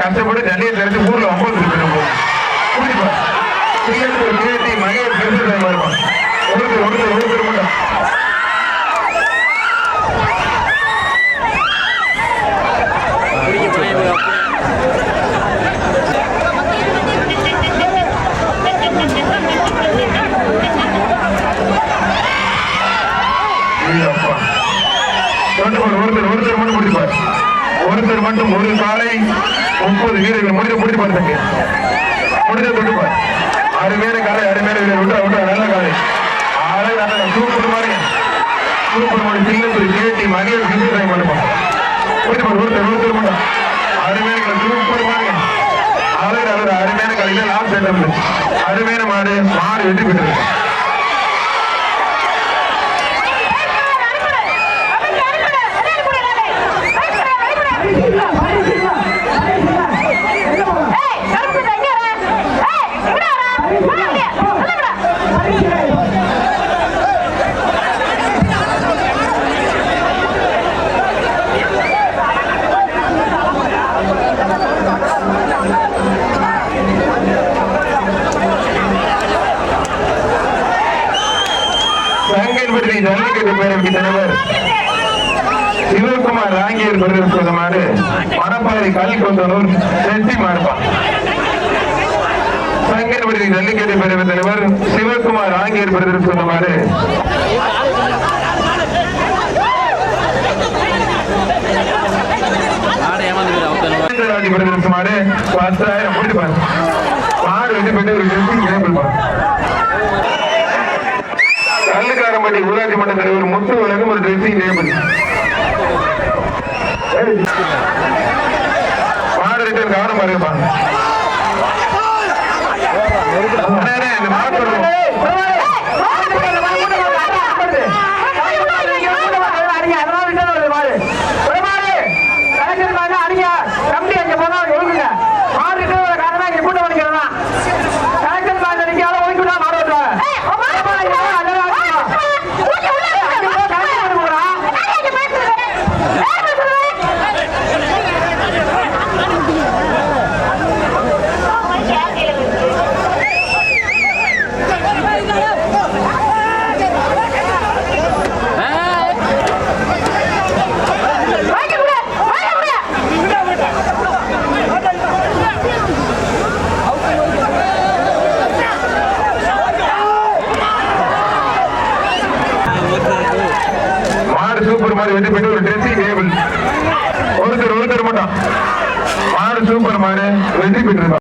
கஷ்டப்பட்டு தண்ணியை தெரிஞ்சு ஊர்ல ஒன்பது போயிருப்போம் குடிப்பா சிங்கத்துக்கு ஒரு கேட்டி பெருசு டைம் ஒருத்தர் ஒருத்தர் ஒருத்தர் மட்டும். ஒருத்தர் மட்டும் ஒரு காலை ஒன்பது வீரர்கள் முடிஞ்ச முடிச்சு பாரு முடிஞ்ச தொட்டு பாரு. அருமையான காலை அருமையான வீரர். விட்டு விட்டு நல்ல காலை. ஆளே நல்ல சூப்பர் மாதிரி சூப்பர் மாதிரி சின்னத்தில் கேட்டி மணியர் சிந்து டைம் பண்ணுப்பான் பாரு ஒருத்தர் ஒருத்தர் மட்டும் அருமையான காலை சூப்பர் மாதிரி ஆளே நல்ல அருமையான காலை லாஸ்ட் செட்டப் அருமையான மாடு மாடு வெட்டி பெற்றது. சங்கன்பட்டி ஜல்லிக்கட்டு பேரவைக்கு தலைவர் சிவகுமார் ராங்கியர் பெருவர் சொந்தமாறு மணப்பாறை கல்கொண்டனூர் செட்டி மாறுப்பான் சங்கன்பட்டி ஜல்லிக்கட்டு பேரவை தலைவர் சிவகுமார் ராஜி பெருவர் சுமாறு பத்தாயிரம் மாடு வெற்றி பெற்று ஒரு ட்ரெஸ்ஸிங் கேபிள்பார் கல்லுக்காரம்பட்டி ஊராட்சி மன்ற தலைவர் முத்து உலகம் ஒரு ட்ரெஸ்ஸிங் டேபிள் மாடு ரிட்டர்ன் கவனம் பாருப்பாங்க சூப்பர் மாதிரி வெற்றி பெற்று ஒரு ட்ரெஸ்ஸிங் டேபிள் ஒருத்தர் ஒருத்தர் மட்டும். மாடு சூப்பர் மாடு வெற்றி பெற்றிருப்பார்